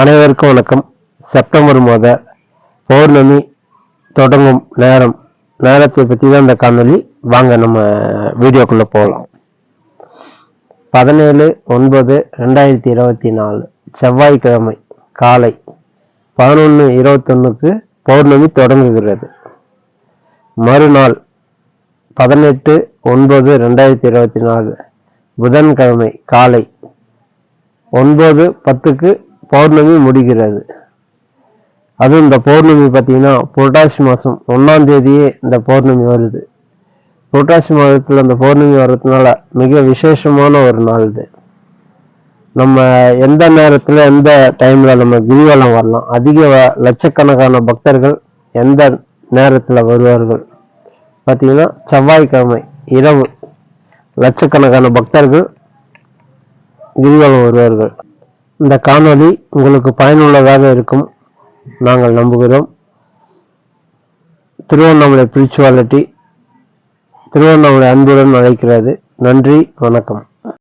அனைவருக்கும் வணக்கம். செப்டம்பர் மாத பௌர்ணமி தொடங்கும் நேரம் நேரத்தை பற்றி தான் இந்த காணொலி வாங்க நம்ம வீடியோக்குள்ளே போகலாம். பதினேழு ஒன்பது ரெண்டாயிரத்தி இருபத்தி நாலு செவ்வாய்க்கிழமை காலை பதினொன்று இருபத்தொன்னுக்கு பௌர்ணமி தொடங்குகிறது. மறுநாள் பதினெட்டு ஒன்பது ரெண்டாயிரத்தி இருபத்தி நாலு புதன்கிழமை காலை ஒன்பது பத்துக்கு பௌர்ணமி முடிகிறது. அதுவும் இந்த பௌர்ணமி பார்த்தீங்கன்னா புரட்டாசி மாதம் ஒன்றாம் தேதியே இந்த பௌர்ணமி வருது. புரட்டாசி மாதத்தில் அந்த பௌர்ணமி வர்றதுனால மிக விசேஷமான ஒரு நாள் இது. நம்ம எந்த நேரத்தில் எந்த டைமில் நம்ம கிரிவலம் வரலாம்? அதிக வ- லட்சக்கணக்கான பக்தர்கள் எந்த நேரத்தில் வருவார்கள்? பார்த்தீங்கன்னா செவ்வாய்க்கிழமை இரவு லட்சக்கணக்கான பக்தர்கள் கிரிவலம் வருவார்கள். இந்த காணொளி உங்களுக்கு பயனுள்ளதாக இருக்கும். நாங்கள் நம்புகிறோம். திருவண்ணாமலை ஸ்பிரிச்சுவாலிட்டி திருவண்ணாமலை அன்புடன் அழைக்கிறது. நன்றி வணக்கம்.